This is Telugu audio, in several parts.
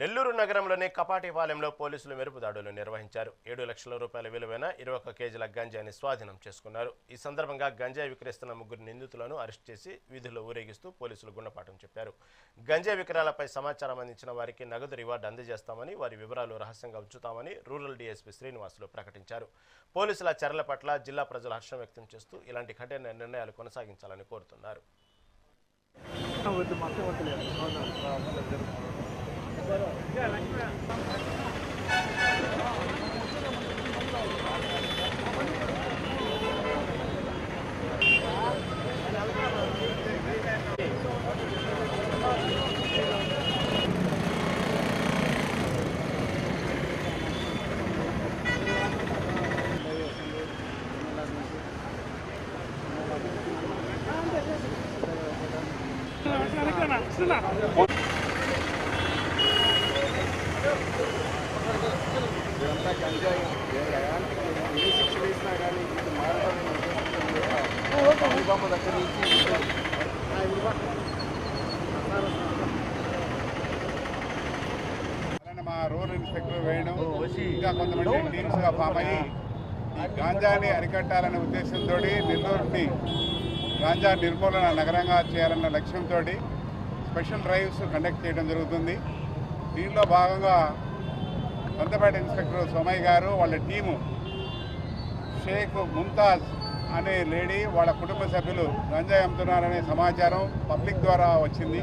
నెల్లూరు నగరంలోని కపాటిపాలెంలో పోలీసులు మెరుపు దాడులు నిర్వహించారు. ఏడు లక్షల రూపాయల విలువైన ఇరవై ఒక్క కేజీల గంజాయిని స్వాధీనం చేసుకున్నారు. ఈ సందర్భంగా గంజాయి విక్రయిస్తున్న ముగ్గురు నిందితులను అరెస్ట్ చేసి విధుల్లో ఊరేగిస్తూ పోలీసులు గుణపాఠం చెప్పారు. గంజాయి విక్రయాలపై సమాచారం అందించిన వారికి నగదు రివార్డు అందజేస్తామని వారి వివరాలు రహస్యంగా ఉంచుతామని రూరల్ డీఎస్పీ శ్రీనివాసులు ప్రకటించారు. పోలీసుల చర్యల పట్ల జిల్లా ప్రజలు హర్షం వ్యక్తం చేస్తూ ఇలాంటి కఠిన నిర్ణయాలు కొనసాగించాలని కోరుతున్నారు. 是哪？是哪 ఇదంతా గంజాయి ఏ శిక్ష వేసినా కానీ ఇది మారడం బొమ్మ దగ్గర నుంచి అలానే మా రూరల్ ఇన్స్పెక్టర్ వేయడం ఇంకా కొంతమంది టీమ్స్గా ఫామ్ అయ్యి ఈ గాంజాని అరికట్టాలనే ఉద్దేశంతో నెల్లూరుని గాంజా నిర్మూలన నగరంగా చేయాలన్న లక్ష్యంతో స్పెషల్ డ్రైవ్స్ కండక్ట్ చేయడం జరుగుతుంది. దీనిలో భాగంగా కొంతపేట ఇన్స్పెక్టర్ సోమయ్య గారు వాళ్ళ టీము షేక్ ముంతాజ్ అనే లేడీ వాళ్ళ కుటుంబ సభ్యులు గంజాయి అమ్ముతున్నారనే సమాచారం పబ్లిక్ ద్వారా వచ్చింది.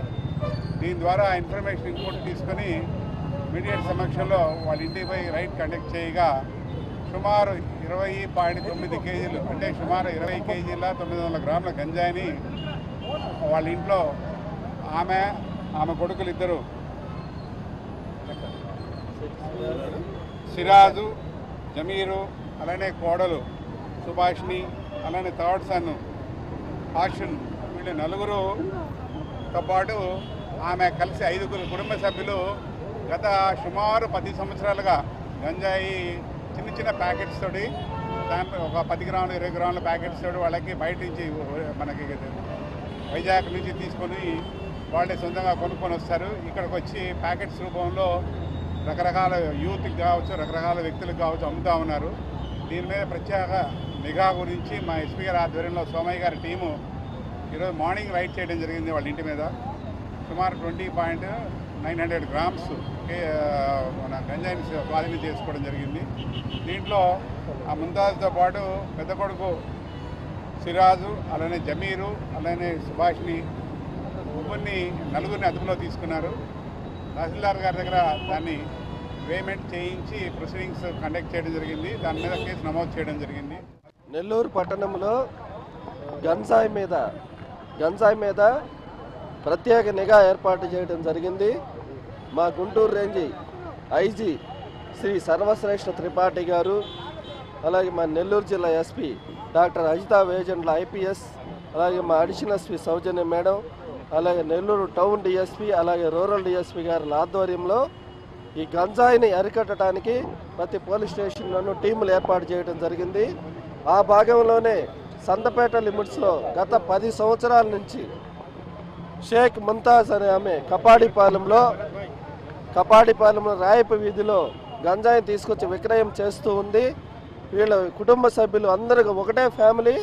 దీని ద్వారా ఇన్ఫర్మేషన్ ఇన్పుట్ తీసుకొని మీడియట్ సమక్షంలో వాళ్ళ ఇంటిపై రైడ్ కండక్ట్ చేయగా సుమారు ఇరవై పాయింట్ తొమ్మిది కేజీలు అంటే సుమారు ఇరవై కేజీల తొమ్మిది వందల గ్రాముల గంజాయిని వాళ్ళ ఇంట్లో ఆమె ఆమె కొడుకులు ఇద్దరు సిరాజు జమీరు అలానే కోడలు సుభాష్ని అలానే థర్డ్ సన్ ఆషన్ వీళ్ళు నలుగురుతో పాటు ఆమె కలిసి ఐదుగురు కుటుంబ సభ్యులు గత సుమారు పది సంవత్సరాలుగా గంజాయి చిన్న చిన్న ప్యాకెట్స్ తోటి దాంట్లో ఒక పది గ్రాములు ఇరవై గ్రాముల ప్యాకెట్స్ తోటి వాళ్ళకి బయట నుంచి మనకి వైజాగ్ నుంచి తీసుకొని వాళ్ళే సొంతంగా కొనుక్కొని వస్తారు. ఇక్కడికి వచ్చి ప్యాకెట్స్ రూపంలో రకరకాల యూత్కి కావచ్చు రకరకాల వ్యక్తులకు కావచ్చు అమ్ముతా ఉన్నారు. దీని మీద ప్రత్యేక నిఘా గురించి మా ఎస్పీ గారి ఆధ్వర్యంలో సోమయ్య గారి టీము ఈరోజు మార్నింగ్ రైడ్ చేయడం జరిగింది వాళ్ళ ఇంటి మీద. సుమారు twenty point nine hundred grams మన గంజాయిని స్వాధీనం చేసుకోవడం జరిగింది. దీంట్లో ఆ ముంతాజ్తో పాటు పెద్ద కొడుకు సిరాజు అలానే జమీరు అలానే సుభాష్ని ముగ్గురిని నలుగురిని అదుపులో తీసుకున్నారు. తహసీల్దార్ గారి దగ్గర దాన్ని పేమెంట్ చేయించి ప్రొసీడింగ్స్ కండక్ట్ చేయడం జరిగింది. దాని మీద కేసు నమోదు చేయడం జరిగింది. నెల్లూరు పట్టణంలో గన్సాయి మీద గన్సాయి మీద ప్రత్యేక నిఘా ఏర్పాటు చేయడం జరిగింది. మా గుంటూరు రేంజి ఐజీ శ్రీ సర్వశ్రేష్ఠ త్రిపాఠి గారు అలాగే మా నెల్లూరు జిల్లా SP doctor Ajitha Vejandla IPS అలాగే మా అడిషనల్ ఎస్పీ సౌజన్య మేడం అలాగే నెల్లూరు టౌన్ డిఎస్పీ అలాగే రూరల్ డిఎస్పీ గారి ఆధ్వర్యంలో ఈ గంజాయిని అరికట్టడానికి ప్రతి పోలీస్ స్టేషన్లోనూ టీములు ఏర్పాటు చేయడం జరిగింది. ఆ భాగంలోనే సందపేట లిమిట్స్లో గత పది సంవత్సరాల నుంచి షేక్ ముంతాజ్ అనే ఆమె కపాడిపాలెంలో కపాడిపాలెంలో రాయపు వీధిలో గంజాయిని తీసుకొచ్చి విక్రయం చేస్తూ ఉంది. వీళ్ళ కుటుంబ సభ్యులు అందరూ ఒకటే ఫ్యామిలీ.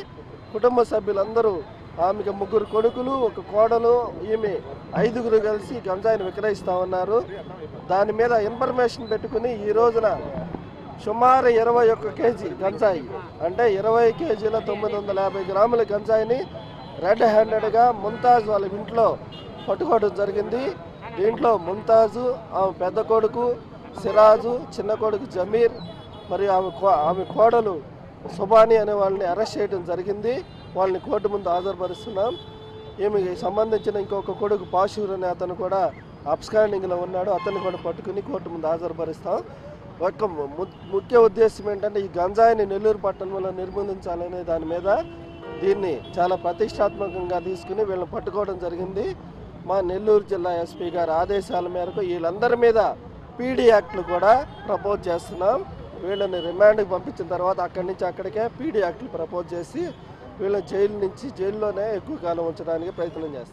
కుటుంబ సభ్యులందరూ ఆమెకి ముగ్గురు కొడుకులు ఒక కోడలు ఈమె ఐదుగురు కలిసి గంజాయిని విక్రయిస్తూ ఉన్నారు. దాని మీద ఇన్ఫర్మేషన్ పెట్టుకుని ఈ రోజున సుమారు ఇరవై ఒక్క కేజీ గంజాయి అంటే ఇరవై కేజీల తొమ్మిది వందల యాభై గ్రాముల గంజాయిని రెడ్ హ్యాండెడ్గా ముంతాజ్ వాళ్ళ ఇంట్లో పట్టుకోవడం జరిగింది. దీంట్లో ముంతాజు ఆమె పెద్ద కొడుకు సిరాజు చిన్న కొడుకు జమీర్ మరియు ఆమె కో- ఆమె కోడలు సుబాని అనే వాళ్ళని అరెస్ట్ చేయడం జరిగింది. వాళ్ళని కోర్టు ముందు హాజరుపరుస్తున్నాం ఈమెకి సంబంధించిన ఇంకొక కొడుకు పాశూర్ అనే అతను కూడా అబ్స్కాండింగ్లో ఉన్నాడు. అతన్ని కూడా పట్టుకుని కోర్టు ముందు హాజరుపరుస్తాం ఒక ము- ముఖ్య ఉద్దేశం ఏంటంటే ఈ గంజాయిని నెల్లూరు పట్టణంలో నిర్మూలించాలనే దాని మీద దీన్ని చాలా ప్రతిష్టాత్మకంగా తీసుకుని వీళ్ళని పట్టుకోవడం జరిగింది. మా నెల్లూరు జిల్లా ఎస్పీ గారి ఆదేశాల మేరకు వీళ్ళందరి మీద పీడీ యాక్ట్లు కూడా ప్రపోజ్ చేస్తున్నాం. వీళ్ళని రిమాండ్కి పంపించిన తర్వాత అక్కడి నుంచి అక్కడికే పీడీ యాక్ట్లు ప్రపోజ్ చేసి వీళ్ళ జైలు నుంచి జైల్లోనే ఎక్కువ కాలం ఉంచడానికి ప్రయత్నం చేస్తారు.